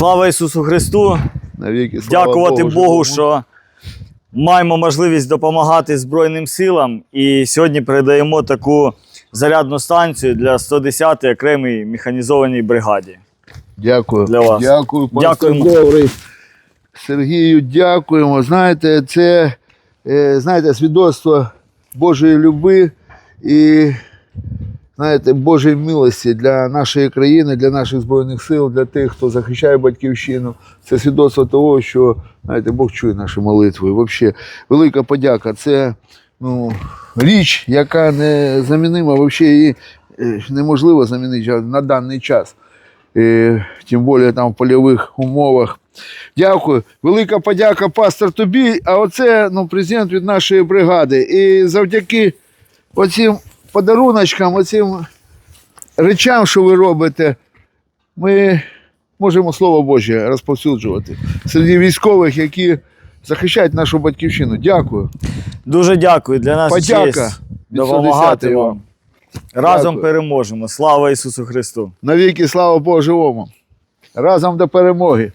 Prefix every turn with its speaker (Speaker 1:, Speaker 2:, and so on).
Speaker 1: Слава Ісусу Христу!
Speaker 2: Навіки слава
Speaker 1: Дякувати Богу,
Speaker 2: живому.
Speaker 1: що маємо можливість допомагати Збройним силам. І сьогодні передаємо таку зарядну станцію для 110-ї окремій механізованій бригаді.
Speaker 2: Дякую.
Speaker 1: для вас.
Speaker 2: Дякую, пастор
Speaker 1: Дякуємо.
Speaker 2: добрий. Сергію, дякуємо. Знаєте, це е, знаєте, свідоцтво Божої люби і знаєте, Божої милості для нашої країни, для наших Збройних сил, для тих, хто захищає батьківщину. Це свідоцтво того, що знаєте, Бог чує наші молитви. Взагалі, велика подяка. Це ну, річ, яка не замінима, взагалі її е, неможливо замінити на даний час. Е, тим більше там в польових умовах. Дякую. Велика подяка, пастор, тобі. А оце ну, презент від нашої бригади. І завдяки оцим подаруночкам, оцим речам, що ви робите, ми можемо слово Боже розповсюджувати серед військових, які захищають нашу батьківщину. Дякую.
Speaker 1: Дуже дякую. Для нас
Speaker 2: Подяка
Speaker 1: допомагати
Speaker 2: 110-ї
Speaker 1: вам. Разом
Speaker 2: Дякую.
Speaker 1: переможемо. Слава Ісусу Христу!
Speaker 2: Навіки слава Богу живому. Разом до перемоги.